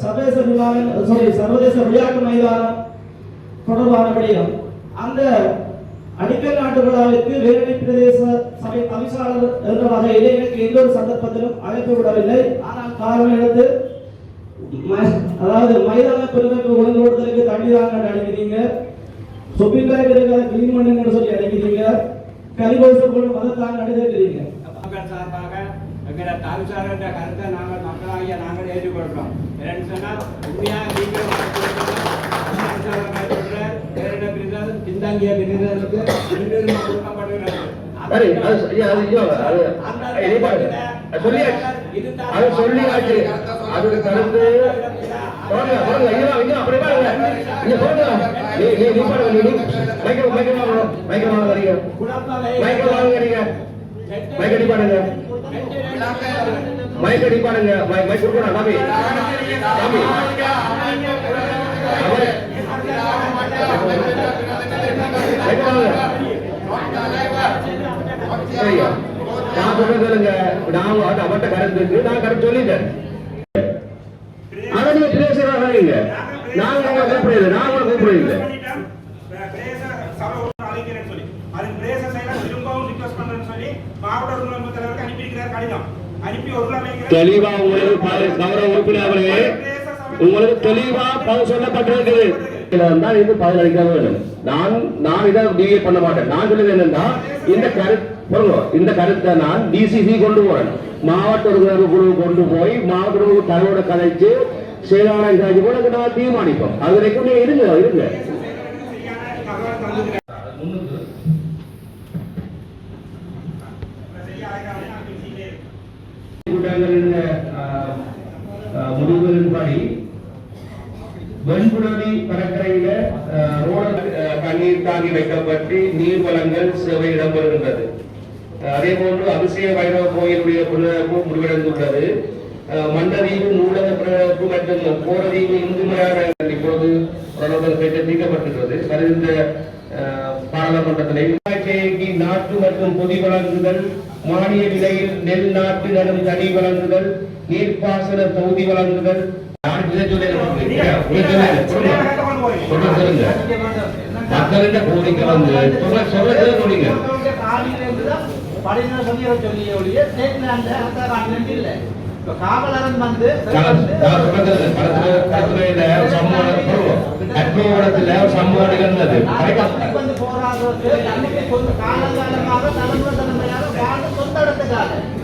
சர்வதேச விமான சாரி சர்வதேச விளையாட்டு மைதானம் தொடர்பான அந்த அடிக்கல் நாட்டு விழாவிற்கு வேலை பிரதேச சபை தவிசாளர் என்ற வகையிலே எனக்கு எந்த ஒரு சந்தர்ப்பத்திலும் அழைப்பு விடவில்லை. ஆனால் காரணம் எடுத்து ம- அதாவது மைதான பெருமைக்கு உழந்து கொடுத்ததுக்கு தண்ணி தாங்க அடிக்கிறீங்க சொப்பிங்காய் இருக்கிற கிளீன் பண்ணுங்கன்னு சொல்லி அடிக்கிறீங்க கரிகோச போட்டு மதத்தாங்க அடிக்கிறீங்க சார்பாக எங்களோட தாய்சார் என்ற கருத்தை நாங்கள் மக்களாகிய நாங்கள் ஏற்றுக்கொள்கிறோம் என்னன்னு சொன்னால் உண்மையாக நீங்கள் பின்தங்கிய பிரிவினருக்கு முன்னுரிமை கொடுக்கப்படுகிறது அது. அதோட கருத்து மைக் அடி பாருங்க. மைக் மை- மைக் கொடுக்கணும், தம்பி. தம்பி. சரியா நான் சொல்லுங்க. நான் அது அவட்ட கருத்துக்கு நான் கருத்து சொல்லிட்டேன். அதை நீங்க பேசுறாங்க நாங்க உங்களை கூப்பிடல நான் உங்களை கூப்பிடல திரும்பவும் ரிக்வஸ்ட் பண்றேன்னு சொல்லி மாவட்ட தலைவருக்கு அனுப்பியிருக்கிறார் கடிதம். அனுப்பி ஒரு தெளிவா உங்களுக்கு கௌரவ உறுப்பினர்களே உங்களுக்கு தெளிவா பதில் சொல்லப்பட்டிருக்குது இது பதில் அளிக்க வேண்டும். நான் நான் இதை டிஏ பண்ண மாட்டேன். நான் சொல்லுது என்னன்னா இந்த கருத்து இந்த கருத்தை நான் டிசிசி கொண்டு போறேன். மாவட்ட உறுப்பினர் குழு கொண்டு போய் மாவட்ட ஒருங்கிணைப்பு தலைவரோட கலைச்சு செயலாளர் கூட நான் தீர்மானிப்போம். அது வரைக்கும் நீங்க இருங்க இருங்க. கூட்டங்களின் முடிவுகளின்படி வெண்புடவி கடற்கரையில அஹ், தண்ணீர் தாங்கி வைக்கப்பட்டு நீர் வளங்கள் சேவை இடம்பெறுகின்றது. அதே போன்று அபிஷேக வைரவ கோயிலுடைய புனரமைப்பு முடிவடைந்துள்ளது. மண்டதீவு நூலக புனரமைப்பு மற்றும் கோரதீவு இந்து மலையாள இப்பொழுது ஓரளவு பேச்சு தீர்க்கப்பட்டுள்ளது வருகின்ற பாராளுமன்றத்திலே. நாட்டு மற்றும் பொதி வழங்குதல் மானிய விலையில் நெல் நாட்டு நடும் தனி வழங்குதல் நீர்ப்பாசன தொகுதி வழங்குதல். மக்களிட கோரிக்கை வந்து சொல்ல சொல்ல சொல்ல சொல்லுங்க. காவலரன் வந்து நான் நான் சொல்றது களத்துல களத்துல சம்பவம் சொல்லுவோம் அற்புதத்துல சம்பவம் நிகழ்ந்தது கரெக்டா? வந்து போராடுறது காலங்காலமாக தலைமுறை தலைமையாக வாழ்ந்து சொந்த இடத்துக்காக